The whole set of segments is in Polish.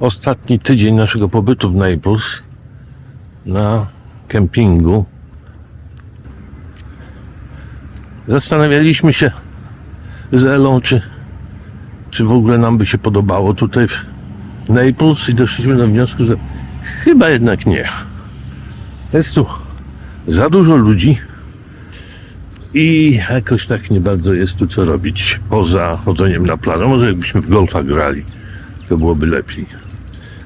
ostatni tydzień naszego pobytu w Naples na kempingu. Zastanawialiśmy się z Elą, czy, czy w ogóle nam by się podobało tutaj w Naples i doszliśmy do wniosku, że chyba jednak nie. Jest tu za dużo ludzi i jakoś tak nie bardzo jest tu co robić poza chodzeniem na plażę. Może jakbyśmy w golfa grali, to byłoby lepiej.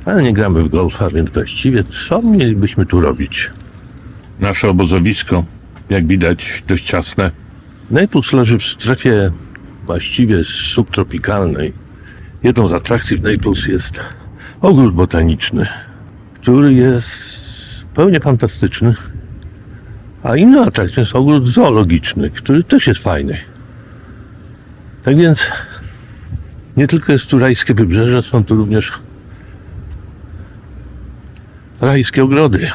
Ale nie gramy w golfa, więc właściwie co mielibyśmy tu robić? Nasze obozowisko, jak widać, dość ciasne. Naples leży w strefie właściwie subtropikalnej. Jedną z atrakcji w Naples jest ogród botaniczny, który jest zupełnie fantastyczny. A inną atrakcją jest ogród zoologiczny, który też jest fajny. Tak więc nie tylko jest tu rajskie wybrzeże, są tu również rajskie ogrody.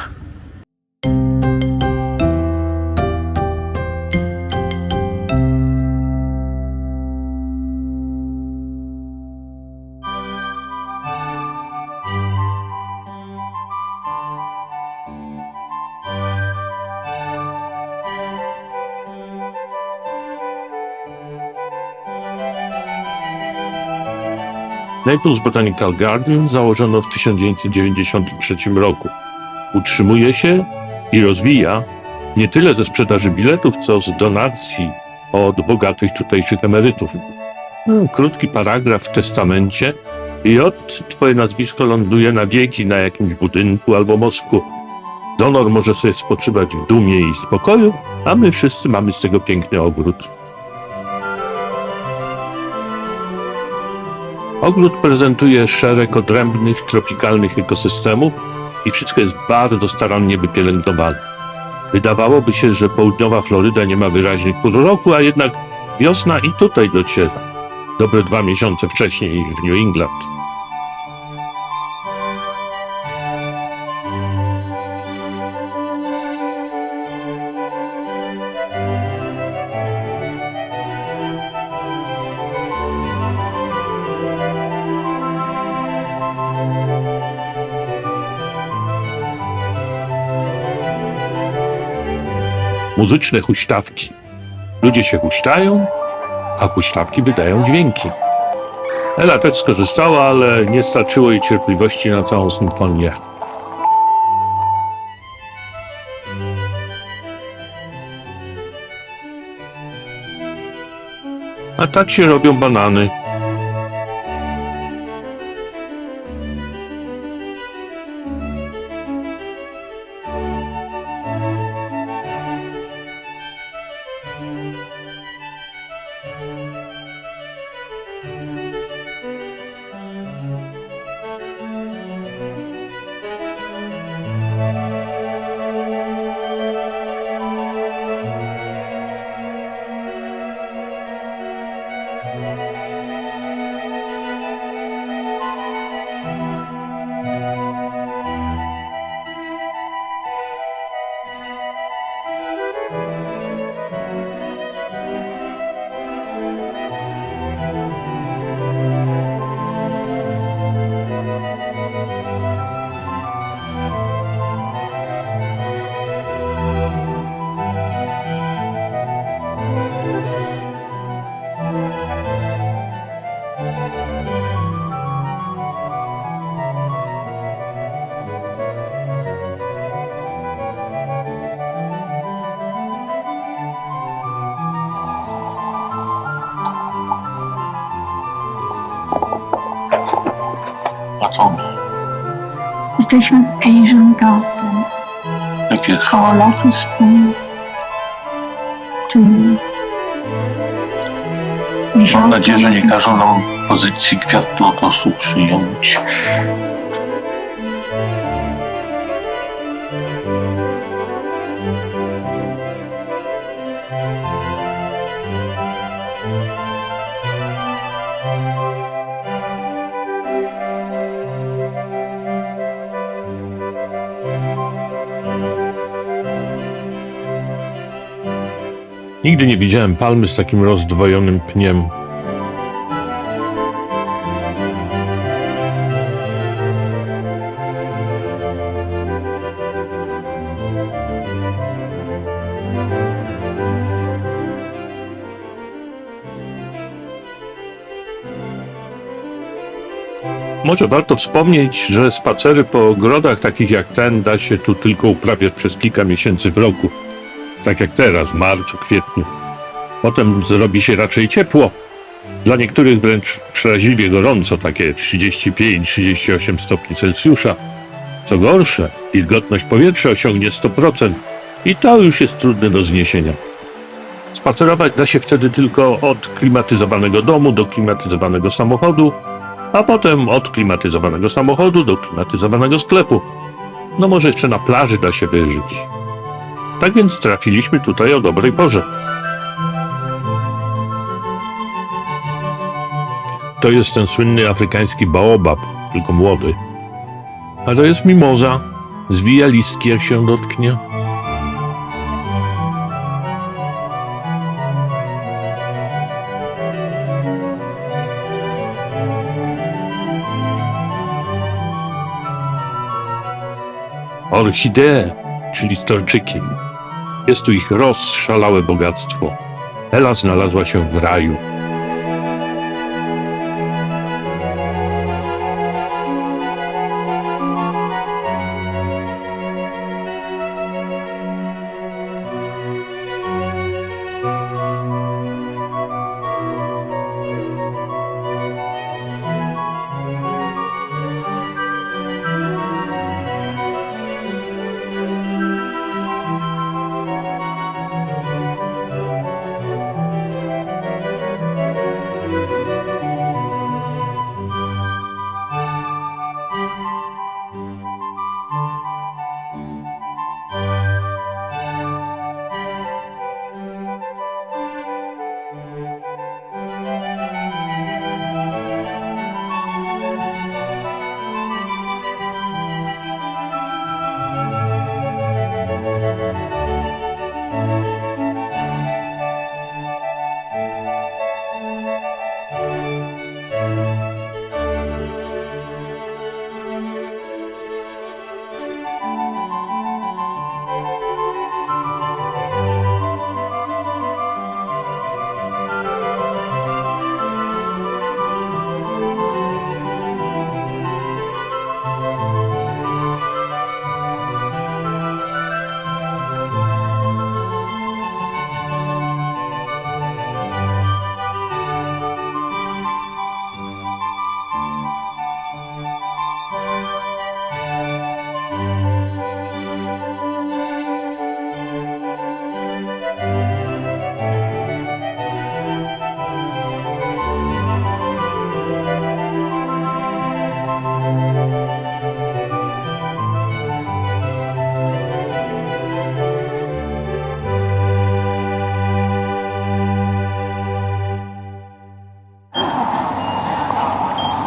Naples Botanical Garden założono w 1993 roku. Utrzymuje się i rozwija nie tyle ze sprzedaży biletów, co z donacji od bogatych tutejszych emerytów. No, krótki paragraf w testamencie i od twoje nazwisko ląduje na wieki na jakimś budynku albo mostku. Donor może sobie spoczywać w dumie i spokoju, a my wszyscy mamy z tego piękny ogród. Ogród prezentuje szereg odrębnych, tropikalnych ekosystemów i wszystko jest bardzo starannie wypielęgnowane. Wydawałoby się, że południowa Floryda nie ma wyraźnych pór roku, a jednak wiosna i tutaj dociera. Dobre dwa miesiące wcześniej niż w New England. Muzyczne huśtawki. Ludzie się huśtają, a huśtawki wydają dźwięki. Ela też skorzystała, ale nie starczyło jej cierpliwości na całą symfonię. A tak się robią banany. Jesteśmy Asian Garden, Jak jest? koło Lotus Pool, czyli Mam nadzieję, że nie każą nam pozycji kwiatu lotosu przyjąć. Nigdy nie widziałem palmy z takim rozdwojonym pniem. Może warto wspomnieć, że spacery po ogrodach takich jak ten da się tu tylko uprawiać przez kilka miesięcy w roku. Tak jak teraz, w marcu, kwietniu. Potem zrobi się raczej ciepło. Dla niektórych wręcz przeraźliwie gorąco, takie 35-38 stopni Celsjusza. Co gorsze, wilgotność powietrza osiągnie 100% i to już jest trudne do zniesienia. Spacerować da się wtedy tylko od klimatyzowanego domu do klimatyzowanego samochodu, a potem od klimatyzowanego samochodu do klimatyzowanego sklepu. No może jeszcze na plaży da się wyżyć. Tak więc trafiliśmy tutaj o dobrej porze. To jest ten słynny afrykański baobab, tylko młody. A to jest mimoza. Zwija listki, jak się dotknie. Orchidee, czyli storczyki. Jest tu ich rozszalałe bogactwo. Ela znalazła się w raju.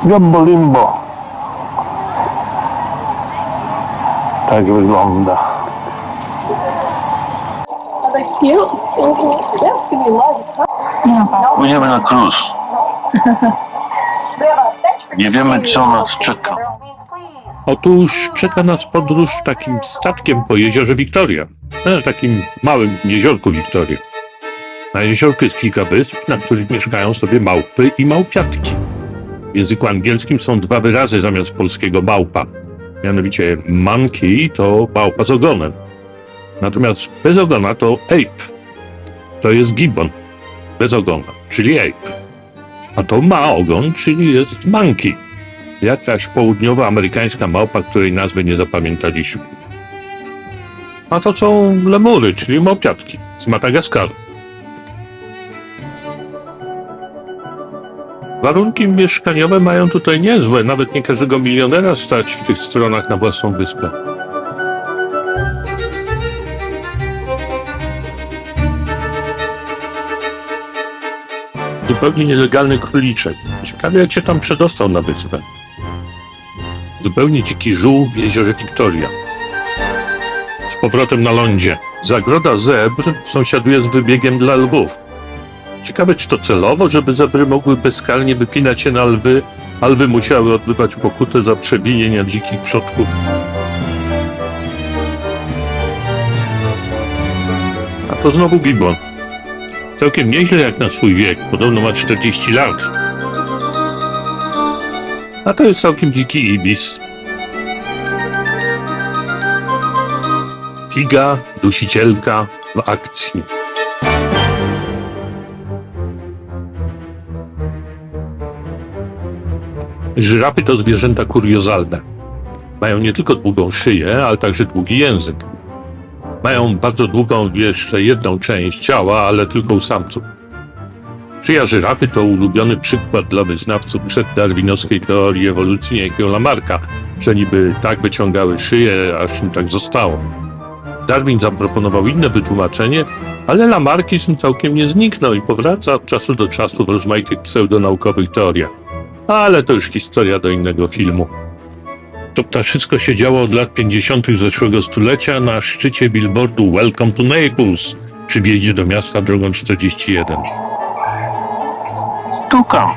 Jumbo Limbo. Tak wygląda. Pójdziemy na cruise. Nie wiemy, co nas czeka. Otóż czeka nas podróż takim statkiem po jeziorze Wiktoria. E, takim małym jeziorku Wiktoria. Na jeziorku jest kilka wysp, na których mieszkają sobie małpy i małpiatki. W języku angielskim są dwa wyrazy zamiast polskiego małpa. Mianowicie monkey to małpa z ogonem. Natomiast bez ogona to ape. To jest gibbon. Bez ogona, czyli ape. A to ma ogon, czyli jest monkey. Jakaś południowoamerykańska małpa, której nazwy nie zapamiętaliśmy. A to są lemury, czyli małpiatki z Madagaskaru. Warunki mieszkaniowe mają tutaj niezłe, nawet nie każdego milionera stać w tych stronach na własną wyspę. Zupełnie nielegalny króliczek. Ciekawie jak się tam przedostał na wyspę. Zupełnie dziki żółw w jeziorze Wiktoria. Z powrotem na lądzie. Zagroda zebr sąsiaduje z wybiegiem dla lwów. Ciekawe, czy to celowo, żeby zebry mogły bezkarnie wypinać się na lwy, a lwy musiały odbywać pokutę za przewinienia dzikich przodków. A to znowu gibbon. Całkiem nieźle jak na swój wiek. Podobno ma 40 lat. A to jest całkiem dziki ibis. Figa, dusicielka w akcji. Żyrafy to zwierzęta kuriozalne. Mają nie tylko długą szyję, ale także długi język. Mają bardzo długą jeszcze jedną część ciała, ale tylko u samców. Szyja żyrafy to ulubiony przykład dla wyznawców przeddarwinowskiej teorii ewolucji niejakiego Lamarka, że niby tak wyciągały szyję, aż im tak zostało. Darwin zaproponował inne wytłumaczenie, ale Lamarkizm całkiem nie zniknął i powraca od czasu do czasu w rozmaitych pseudonaukowych teoriach. Ale to już historia do innego filmu. To wszystko się działo od lat 50. zeszłego stulecia na szczycie billboardu Welcome to Naples przy wjeździe do miasta drogą 41. Tukan.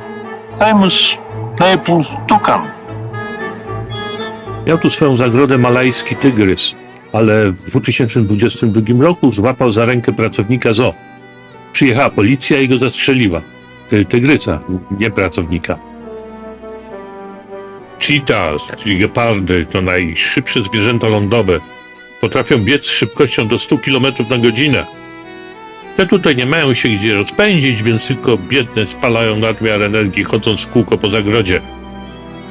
Famous Naples Tukan. Miał tu swoją zagrodę malajski tygrys, ale w 2022 roku złapał za rękę pracownika zoo. Przyjechała policja i go zastrzeliła. Ty- Tygrysa, nie pracownika. Cheetahs, czyli gepardy, to najszybsze zwierzęta lądowe. Potrafią biec z szybkością do 100 km na godzinę. Te tutaj nie mają się gdzie rozpędzić, więc tylko biedne spalają nadmiar energii, chodząc w kółko po zagrodzie.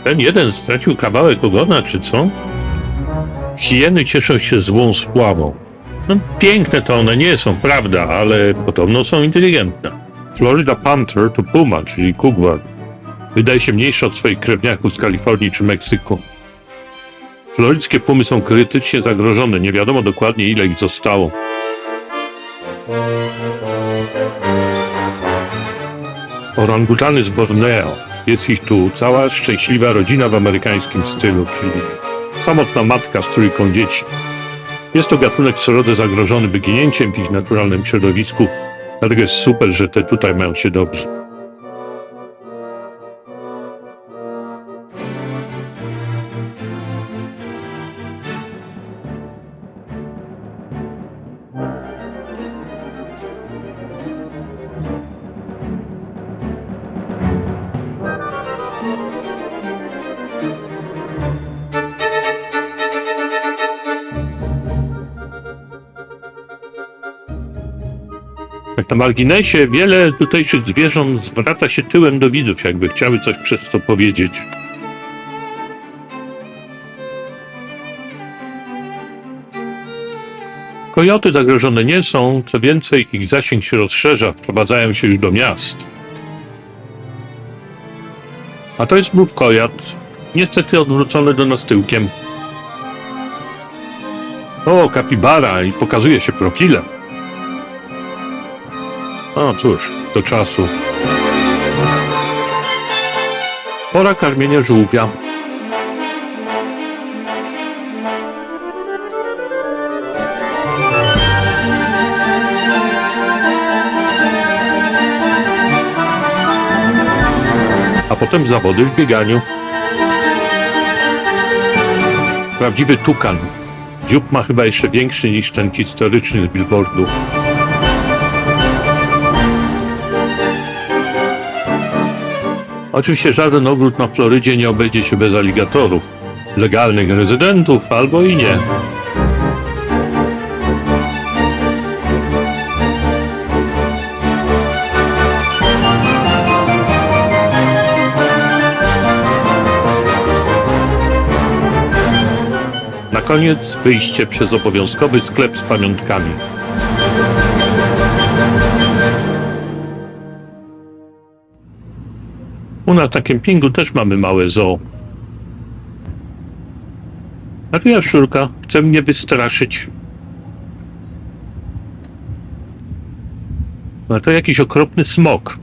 Ten jeden stracił kawałek ogona, czy co? Hieny cieszą się złą sławą. No, piękne to one nie są, prawda, ale podobno są inteligentne. Florida Panther to puma, czyli kugłar. Wydaje się mniejsza od swoich krewniaków z Kalifornii czy Meksyku. Floryckie pumy są krytycznie zagrożone, nie wiadomo dokładnie ile ich zostało. Orangutany z Borneo. Jest ich tu cała szczęśliwa rodzina w amerykańskim stylu, czyli samotna matka z trójką dzieci. Jest to gatunek co zagrożony wyginięciem w ich naturalnym środowisku, dlatego jest super, że te tutaj mają się dobrze. Na marginesie, wiele tutejszych zwierząt zwraca się tyłem do widzów, jakby chciały coś przez to powiedzieć. Kojoty zagrożone nie są, co więcej, ich zasięg się rozszerza, wprowadzają się już do miast. A to jest mrów kojat, niestety odwrócony do nas tyłkiem. O, kapibara i pokazuje się profilem. O cóż, do czasu. Pora karmienia żółwia. A potem zawody w bieganiu. Prawdziwy tukan. Dziób ma chyba jeszcze większy niż ten historyczny z billboardu. Oczywiście żaden ogród na Florydzie nie obejdzie się bez aligatorów. Legalnych rezydentów albo i nie. Na koniec wyjście przez obowiązkowy sklep z pamiątkami. U nas na kempingu też mamy małe zoo. A tu jaszczurka chce mnie wystraszyć. A to jakiś okropny smok.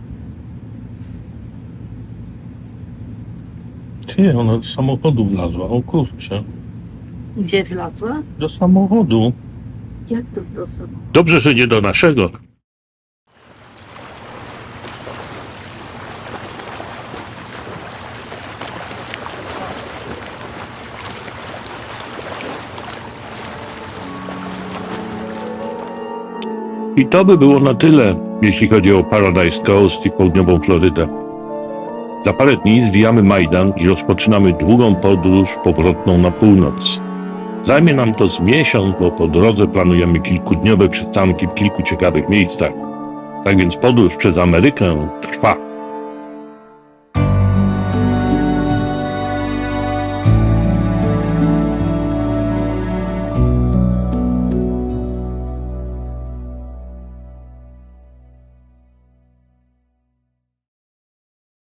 Ty, ona do samochodu wlazła. O kurczę. Gdzie wlazła? Do samochodu. Jak to do sobą? Dobrze, że nie do naszego. I to by było na tyle, jeśli chodzi o Paradise Coast i południową Florydę. Za parę dni zwijamy Majdan i rozpoczynamy długą podróż powrotną na północ. Zajmie nam to z miesiąc, bo po drodze planujemy kilkudniowe przystanki w kilku ciekawych miejscach. Tak więc podróż przez Amerykę trwa.